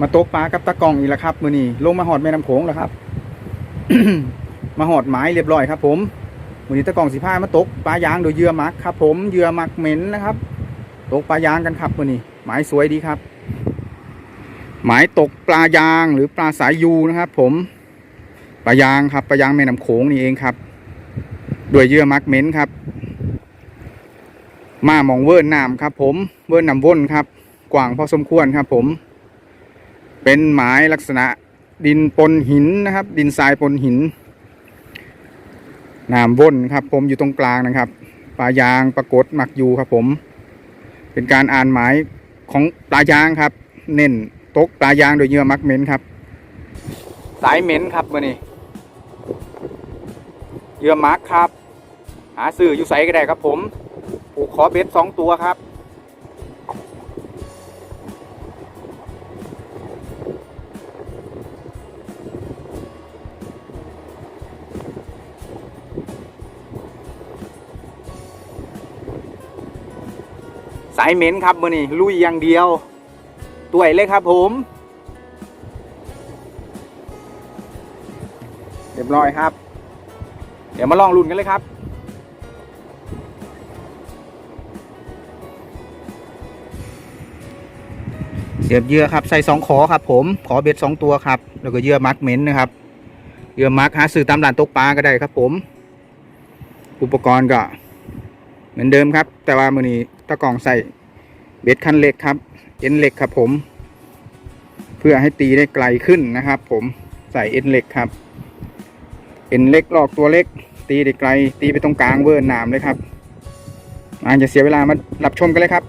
มาตกปลากับตะกองอีกแล้วครับมือนี้ลงมาหอดแม่น้ำโขงแล้วครับ มาหอดหมายเรียบร้อยครับ ผมมือนี้ตะกองสีผ้ามาตกปลายางโดยเยื่อมักครับ ผมเยื่อมักเหม็นนะครับ ตกปลายางกันครับมือนี้หมายสวยดีครับ หมายตกปลายางหรือปลาสายยูนะครับ ผมปลายางครับปลายางแม่น้ำโขงนี่เองครับด้วยเยื่อมักเหม็นครับ มาหมองเวิร์นน้ำครับ ผมเวิร์นน้ำวนครับ กว้างพอสมควรครับ ผม เป็นหมายลักษณะดินปนหินนะครับ ดินทรายปนหินน้ำวนครับ ผมอยู่ตรงกลางนะครับปลายางปรากฏหมักอยู่ครับผม เป็นการอ่านหมายของปลายางครับ เน้นตกปลายางโดยเยื่อมักเหม็นครับ สายเหม็นครับมื่อนี้เยื่อมักครับ หาซื้ออยู่ใสก็ได้ครับผมผูกคอเบ็ดสองตัวครับายเหม็นครับมื่อนี้ลุยอย่างเดียวตัวเลยครับผมเรียบร้อยครับ เดี๋ยวมาลองลุ้นกันเลยครับเสียบเยื่อครับใส่สองขอครับ ผมขอเบ็ดสองตัวครับ แล้วก็เยื่อมักเหม็นนะครับเยื่อมักหาซื้อตามร้านตกปลาก็ได้ครับ ผม อุปกรณ์ก็ เหมือนเดิมครับ แต่ว่ามือนี้ ตะกล่องใส่เบ็ดคันเหล็กครับ เอ็นเหล็กครับผม เพื่อให้ตีได้ไกลขึ้นนะครับ ผมใส่เอ็นเหล็กครับ เอ็นเล็กลอกตัวเล็ก ตีได้ไกล ตีไปตรงกลางเวิร์นนามเลยครับอาจะเสียเวลามารับชมกันเลยครับ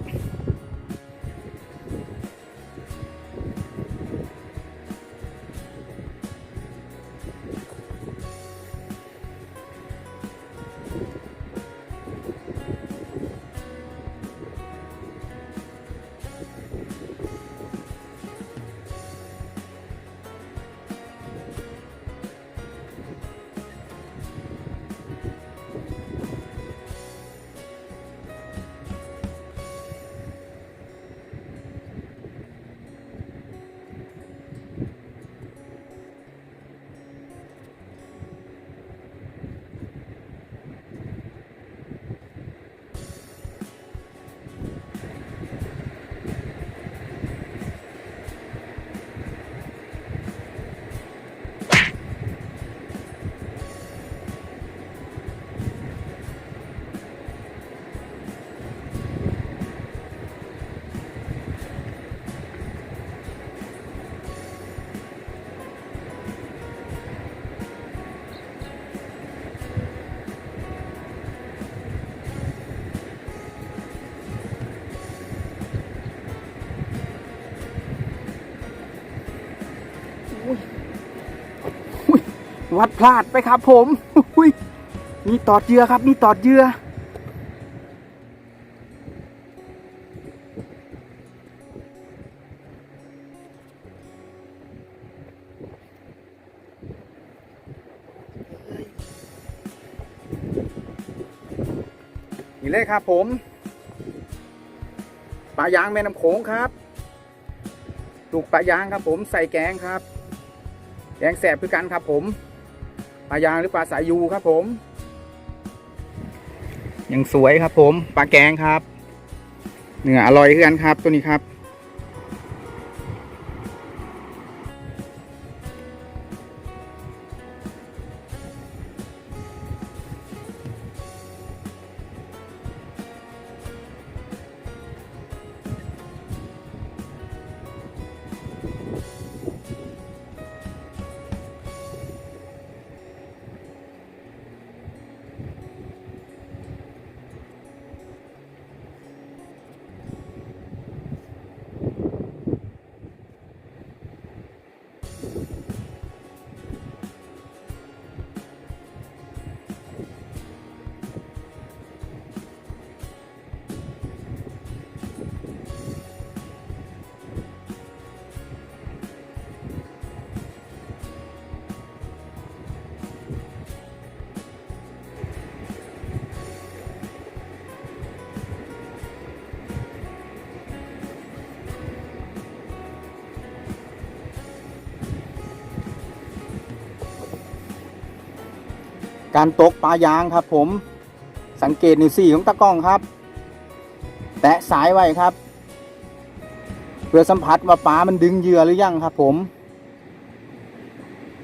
วัดพลาดไปครับผมอุ๊ยมีตอดเยื่อครับมีตอดเยื่อนี่เลยครับผมปลายางแม่น้ำโขงครับลูกปลายางครับผมใส่แกงครับ แกงแสบคือกันครับผม ปลายางหรือปลาสายยูครับผม ยังสวยครับผม ปลาแกงครับเนื้ออร่อยเพื่อกันครับตัวนี้ครับ การตกปลายางครับผมสังเกตในวสี่ของตะกล้องครับ แตะสายไว้ครับ เพื่อสัมผัสว่าปลามันดึงเหยื่อหรือยังครับ ผม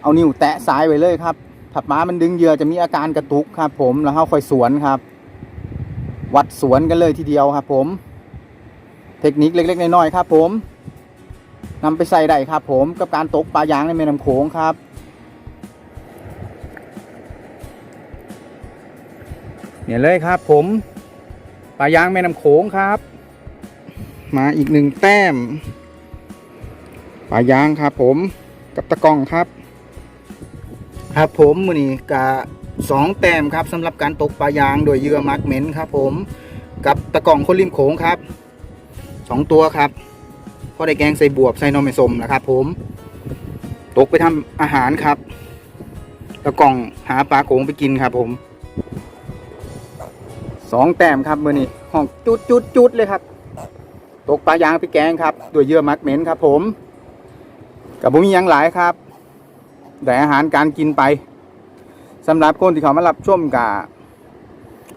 เอานิ้วแตะสายไว้เลยครับถ้าปลามันดึงเหยื่อจะมีอาการกระตุกครับ ผมแล้วเขาค่อยสวนครับ วัดสวนกันเลยทีเดียวครับ ผม เทคนิคเล็ก ๆน้อยๆครับ ผมนำไปใส่ได้ครับ ผมกับการตกปลายางในแม่น้ำโขงครับ เนี่ยเลยครับผมปลายางแม่น้ำโขงครับ มาอีกหนึ่งแต้มปลายางครับผมกับตะกร้องครับ ครับผมมือนี้กะสองแต้มครับสำหรับการตกปลายางโดยเหยื่อมาร์กเมนครับผมกับตะกร้องคนริมโขงครับสองตัวครับก็ได้แกงใส่บวบใส่นมไม่สมนะครับ ผม ตกไปทำอาหารครับตะกร้องหาปลาโขงไปกินครับผม สองแต้มครับมือนี้ห้องจุดจุดจุดเลยครับ ตกปลายางไปแกงครับด้วยเหยื่อมักเหม็นครับ ผมกับผมมียังหลายครับ แต่อาหารการกินไปสำหรับคนที่เขามารับชมกะ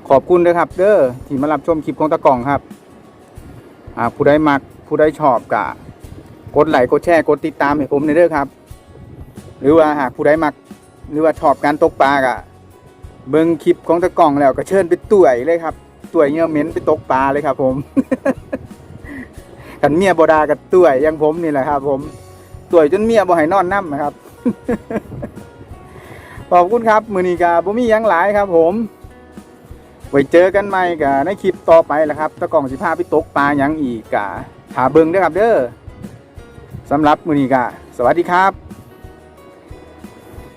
ขอบคุณด้วยครับ เด้อที่มารับชมคลิปของตะกล่องครับผู้ใดมักผู้ใดชอบกะกดไลค์กดแชร์กดติดตามให้ผมในเด้อครับ หรือว่าหากผู้ใดมัก หรือว่าชอบการตกปลากะ เบิ่งคลิปของตะกล่องแล้วก็เชิญไปต่วยเลยครับต่วยเงี้ยเหม็นไปตกปลาเลยครับ ผม กันเมียบดากับต่วยอยังผมนี่แหละครับ ผมต่วยจนเมียบ่ให้นอนน้ำนะครับขอบคุณครับมือนีกาบ่มีหยังหลายครับ ผมไว้เจอกันใหม่กะในคลิปต่อไปแหละครับตะกล่องสิพาไปตกปลายังอีกกะหาเบิ่งเด้อครับ เด้อสำหรับมือนีกะสวัสดีครับ